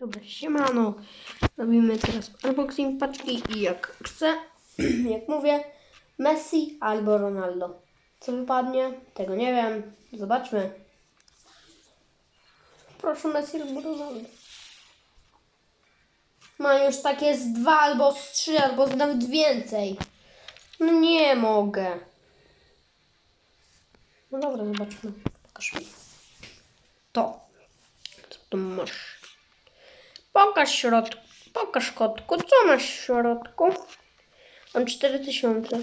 Dobra, siemano. Robimy teraz unboxing paczki i jak chcę, jak mówię, Messi albo Ronaldo. Co wypadnie? Tego nie wiem. Zobaczmy. Proszę Messi albo Ronaldo. Mam już takie z dwa albo z trzy, albo z nawet więcej. No nie mogę. No dobra, zobaczmy. Pokaż mi. To. Co tu masz? Pokaż środku. Pokaż kotku. Co masz w środku? Mam 4000.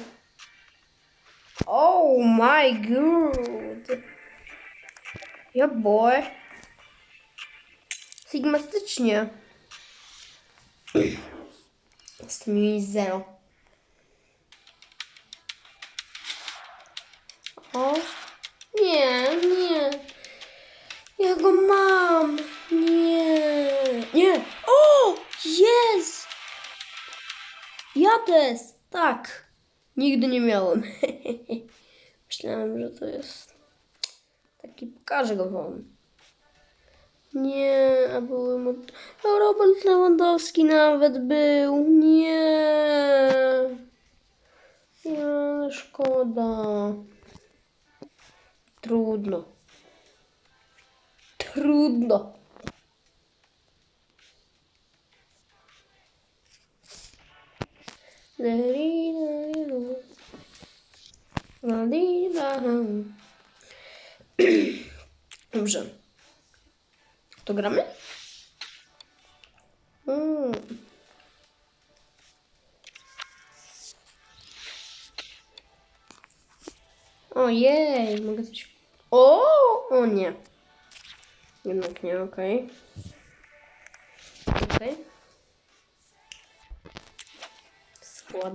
Oh my god. Ja boy. Sigmastycznie. Jestem mi zero. O. Nie, nie. Ja go mam. Nie. Jest! Jades! Tak. Nigdy nie miałem. Myślałem, że to jest taki, pokażę go wam. Nie, a były. A Robert Lewandowski nawet był. Nie. Nie, szkoda. Trudno. Trudno. Dobrze. To gramy? Mm. Ojej, mogę coś... O, o nie. Jednak nie, okej. Okej. Skład.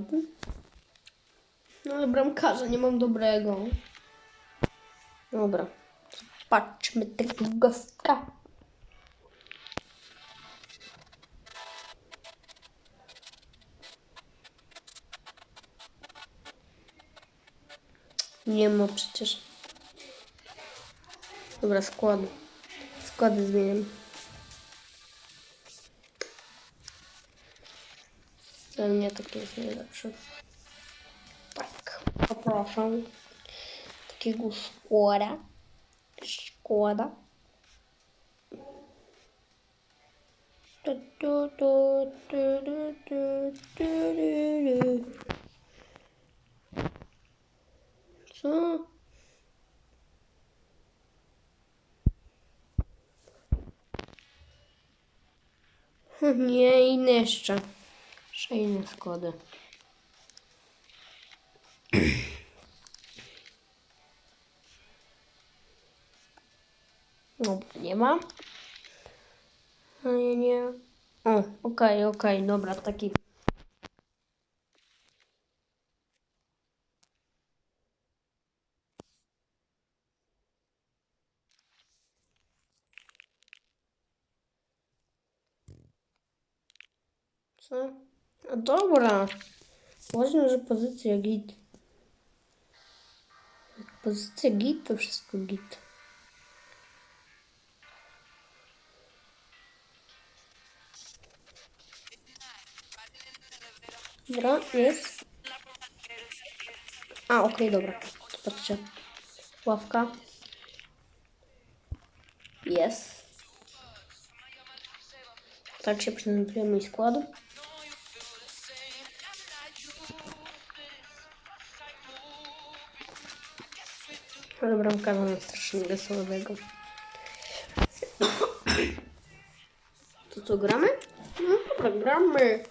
No ale bramkarza nie mam dobrego. Dobra. Patrzmy tego gostka. Nie ma przecież. Dobra, składy. Składy zmieniam. Dla mnie taki jest najlepszy. Tak, poproszę. Takiego składa. Składa. Tu, tu, tu, tu, tu, tu, tu, tu, tu. Co? Nie, inne jeszcze. Jeszcze inne składy. No, nie ma. Ale nie. O, okej, okej, dobra, taki. Co? A dobra. Ważne, że pozycja git. Pozycja git, to wszystko git. Dobra, jest. A, okej, dobra. To Patrzcie. Ławka. Jest. Tak się prezentuje mój skład. Ale bramkarza mam strasznie wesołego. To co, gramy? No dobra, gramy.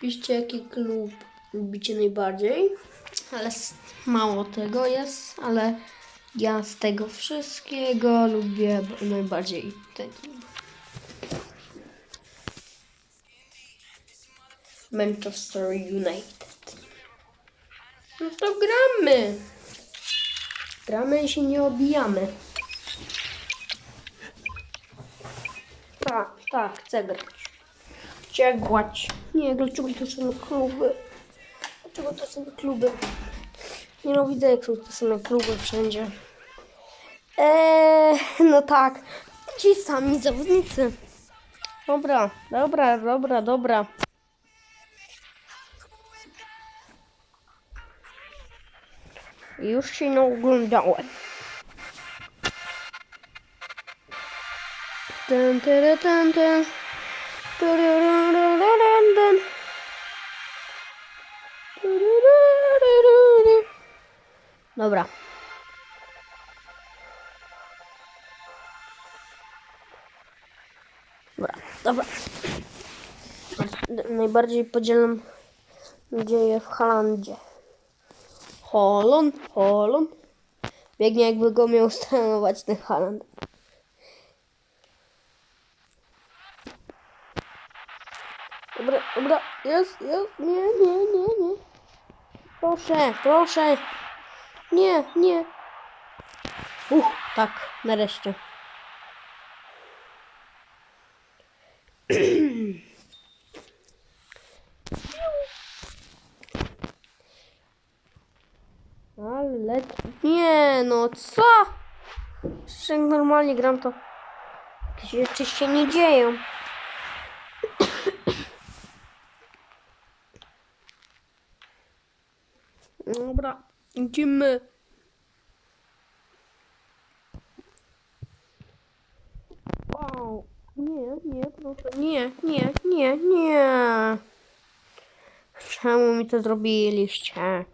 Piszcie, jaki klub lubicie najbardziej. Ale mało tego jest, ale ja z tego wszystkiego lubię najbardziej ten klub. Manchester United. No to gramy. Gramy i się nie obijamy. Tak, tak, chcę grać. Chcę grać. Nie, dlaczego to są kluby? Dlaczego to są kluby? Nienawidzę, jak są te same kluby wszędzie. Eee, no tak. Ci sami zawodnicy. Dobra, dobra, dobra, dobra. Już się nie oglądałem. Ten, ten, ten, ten. Dobra. Dobra, dobra. Najbardziej podzielam nadzieję w Holandzie. Holland, Holland. Biegnie jakby go miał stanować ten Holland. Dobra, dobra, jest, jest, nie, nie, nie, nie. Proszę, proszę. Nie, nie. Uch, tak, nareszcie. Ale... Nie, no co? Jak normalnie gram, to jakieś rzeczy się nie dzieją. Dobra, idziemy. Wow. Nie, nie, proszę. Nie, nie, nie, nie. Czemu mi to zrobiliście?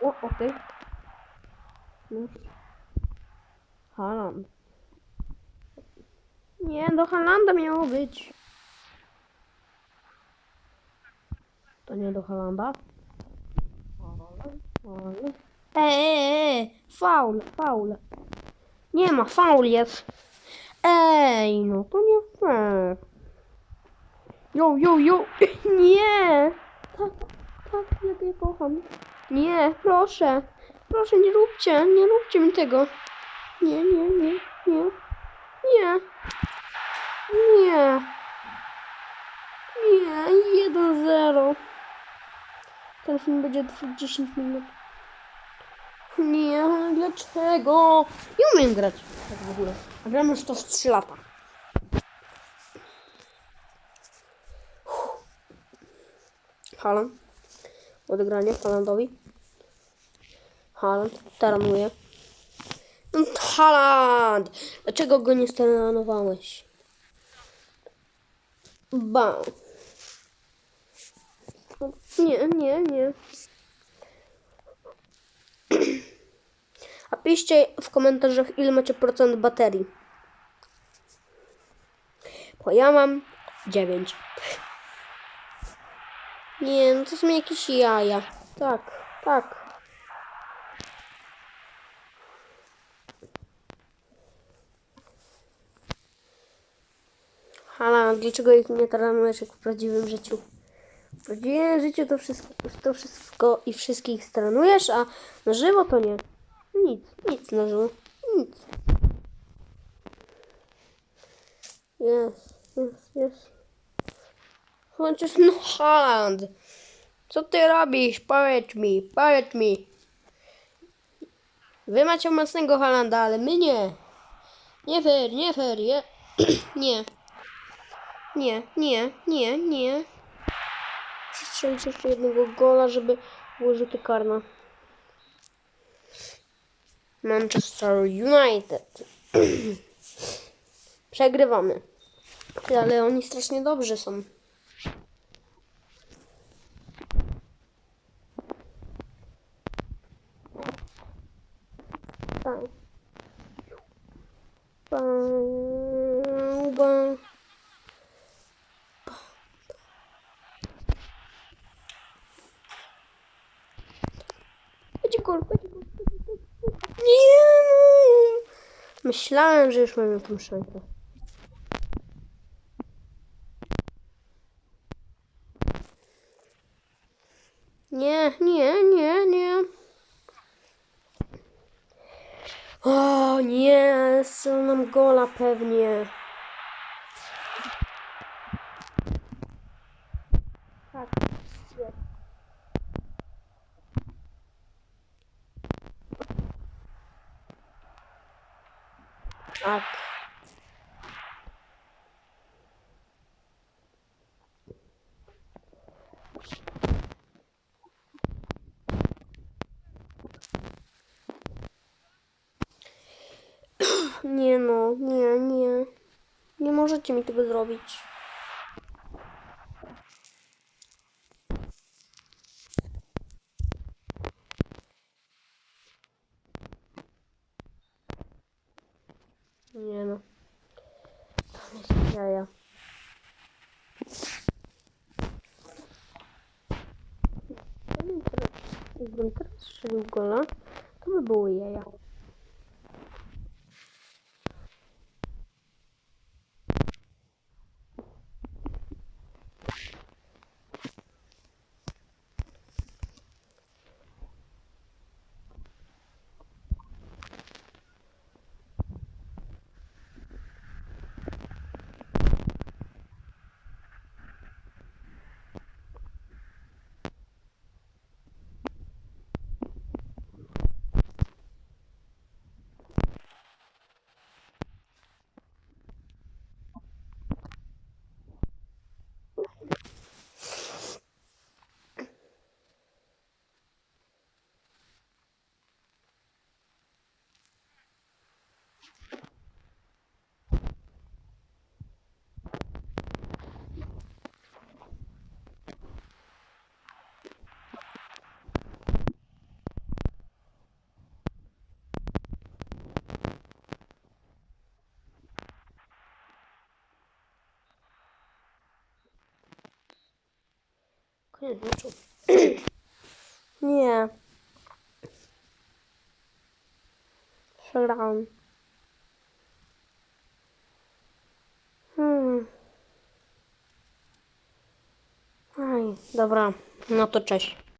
O, okej. Już. Haland. Nie, do Halanda miało być. To nie do Halanda? Eee, faul, faul. Nie ma, faul jest. Ej, no to nie fair. Jo, jo, jo. Nie. Tak, tak, jak ja kocham. Nie, proszę. Proszę, nie róbcie, nie róbcie mi tego. Nie, nie, nie, nie. Nie. Nie. Nie, 1-0. Ten film będzie trwał 10 minut. Nie, dlaczego? Nie umiem grać tak w ogóle. A gram już to w 3 lata. Haaland. Odegranie Haalandowi. Haaland taranuje. Haaland! Dlaczego go nie staranowałeś? Bam. Nie, nie, nie. A piszcie w komentarzach, ile macie procent baterii. Bo ja mam 9. Nie, no to są jakieś jaja. Tak, tak. Hala, dlaczego ich nie taranujesz jak w prawdziwym życiu? W prawdziwym życiu to wszystko, to wszystko i wszystkich stranujesz, a na żywo to nie. Nic, nic na żywo. Nic. Jest, jest, jest. Chociaż no Holland. Co ty robisz? Powiedz mi, powiedz mi. Wy macie mocnego Holanda, ale my nie. Nie fair, nie fair, je... nie. Nie, nie, nie, nie. Muszę jeszcze jednego gola, żeby było rzuty karne. Manchester United. Przegrywamy. Ale oni strasznie dobrzy są. Tak. Bam, bam. Będzie gol, będzie gol, będzie gol. Nie no. Myślałem, że już mamy tą szansę. Nie, nie, nie, nie. O nie, strzelą nam gola pewnie. Tak, jest. Tak. Nie no, nie, nie. Nie możecie mi tego zrobić. Nie no. To nie są jaja. Jakbym teraz, jakbym teraz strzelił gola, to by były jaja. Nie. Przegrałem. Hmm. Aj, dobra. No to cześć.